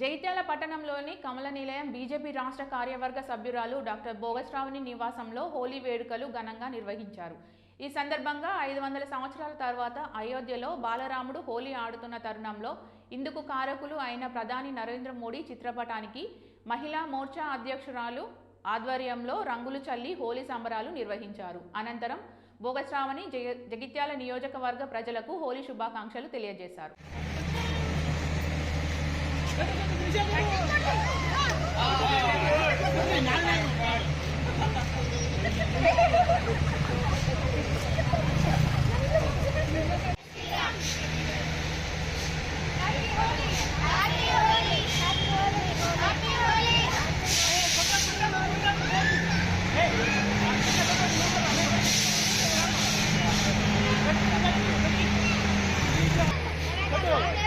జైత్యాల పట్టణంలోని కమల నిలయం బీజేపీ రాష్ట్ర కార్యవర్గ సభ్యురాలు డాక్టర్ భోగశ్రావణి నివాసంలో హోలీ వేడుకలు ఘనంగా నిర్వహించారు. ఈ సందర్భంగా ఐదు వందల సంవత్సరాల తర్వాత అయోధ్యలో బాలరాముడు హోలీ ఆడుతున్న తరుణంలో ఇందుకు కారకులు అయిన ప్రధాని నరేంద్ర మోడీ చిత్రపటానికి మహిళా మోర్చా అధ్యక్షురాలు ఆధ్వర్యంలో రంగులు చల్లి హోలీ సంబరాలు నిర్వహించారు. అనంతరం భోగశ్రావణి జగిత్యాల నియోజకవర్గ ప్రజలకు హోలీ శుభాకాంక్షలు తెలియజేశారు. Come on.